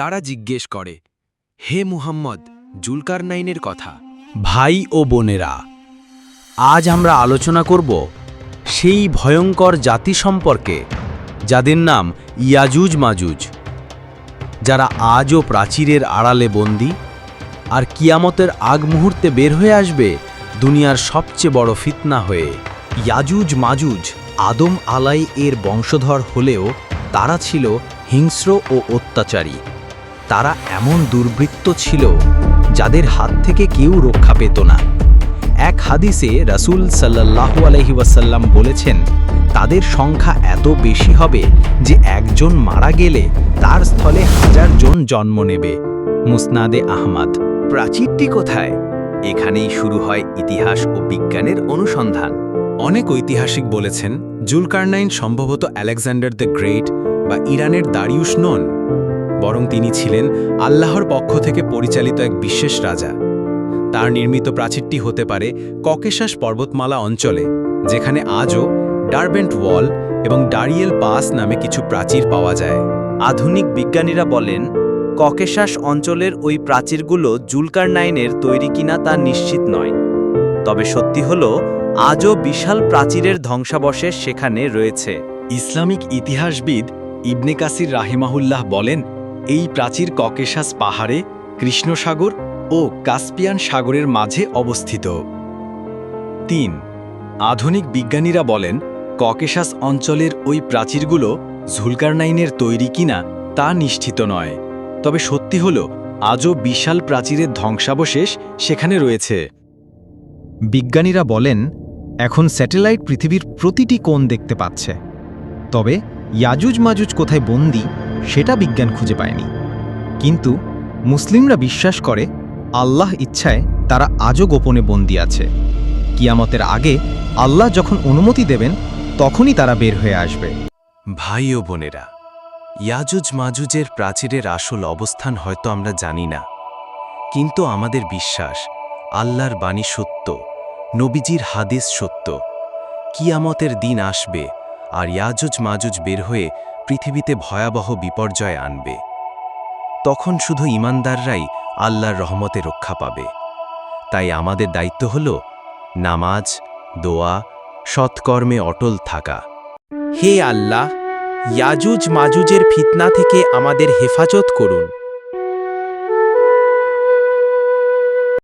তারা জিজ্ঞেস করে, হে মুহাম্মদ জুলকার নাইনের কথা। ভাই ও বোনেরা, আজ আমরা আলোচনা করব সেই ভয়ঙ্কর জাতি সম্পর্কে, যাদের নাম ইয়াজুজ মাজুজ, যারা আজও প্রাচীরের আড়ালে বন্দি, আর কিয়ামতের আগ মুহূর্তে বের হয়ে আসবে দুনিয়ার সবচেয়ে বড় ফিতনা হয়ে। ইয়াজুজ মাজুজ আদম আলাই এর বংশধর হলেও তারা ছিল হিংস্র ও অত্যাচারী। তারা এমন দুর্বৃত্ত ছিল যাদের হাত থেকে কেউ রক্ষা পেত না। এক হাদিসে রাসূল সাল্লাল্লাহু আলাইহি ওয়াসাল্লাম বলেছেন, তাদের সংখ্যা এত বেশি হবে যে একজন মারা গেলে তার স্থলে হাজার জন জন্ম নেবে। মুসনাদে আহমদ। প্রাচীরটি কোথায়? এখানেই শুরু হয় ইতিহাস ও বিজ্ঞানের অনুসন্ধান। অনেক ঐতিহাসিক বলেছেন, জুলকারনাইন সম্ভবত আলেকজান্ডার দ্য গ্রেট বা ইরানের দারিউস নন। বরং তিনি ছিলেন আল্লাহর পক্ষ থেকে পরিচালিত এক বিশেষ রাজা। তার নির্মিত প্রাচীরটি হতে পারে ককেশাস পর্বতমালা অঞ্চলে, যেখানে আজও ডারবেন্ট ওয়াল এবং ডারিয়েল পাস নামে কিছু প্রাচীর পাওয়া যায়। আধুনিক বিজ্ঞানীরা বলেন, ককেশাস অঞ্চলের ওই প্রাচীরগুলো জুলকার নাইনের তৈরি কিনা তা নিশ্চিত নয়। তবে সত্যি হল, আজও বিশাল প্রাচীরের ধ্বংসাবশেষ সেখানে রয়েছে। ইসলামিক ইতিহাসবিদ ইবনে কাসির রাহিমাহুল্লাহ বলেন এই প্রাচীর ককেশাস পাহাড়ে কৃষ্ণসাগর ও কাস্পিয়ান সাগরের মাঝে অবস্থিত। তিন, আধুনিক বিজ্ঞানীরা বলেন, ককেশাস অঞ্চলের ওই প্রাচীরগুলো ঝুলকারনাইনের তৈরি কিনা তা নিশ্চিত নয়। তবে সত্যি হল, আজও বিশাল প্রাচীরের ধ্বংসাবশেষ সেখানে রয়েছে। বিজ্ঞানীরা বলেন, এখন স্যাটেলাইট পৃথিবীর প্রতিটি কোণ দেখতে পাচ্ছে। তবে ইয়াজুজ মাজুজ কোথায় বন্দি সেটা বিজ্ঞান খুঁজে পায়নি। কিন্তু মুসলিমরা বিশ্বাস করে আল্লাহ ইচ্ছায় তারা আজও গোপনে বন্দী আছে। কিয়ামতের আগে আল্লাহ যখন অনুমতি দেবেন, তখনই তারা বের হয়ে আসবে। ভাই ও বোনেরা, ইয়াজুজ মাজুজের প্রাচীরের আসল অবস্থান হয়তো আমরা জানি না। কিন্তু আমাদের বিশ্বাস, আল্লাহর বাণী সত্য, নবীজির হাদিস সত্য। কিয়ামতের দিন আসবে আর ইয়াজুজ মাজুজ বের হয়ে পৃথিবীতে ভয়াবহ বিপর্যয় আনবে। তখন শুধু ইমানদাররাই আল্লাহর রহমতে রক্ষা পাবে। তাই আমাদের দায়িত্ব হল নামাজ, দোয়া, সৎকর্মে অটল থাকা। হে আল্লাহ ইয়াজুজ মাজুজের ফিতনা থেকে আমাদের হেফাজত করুন।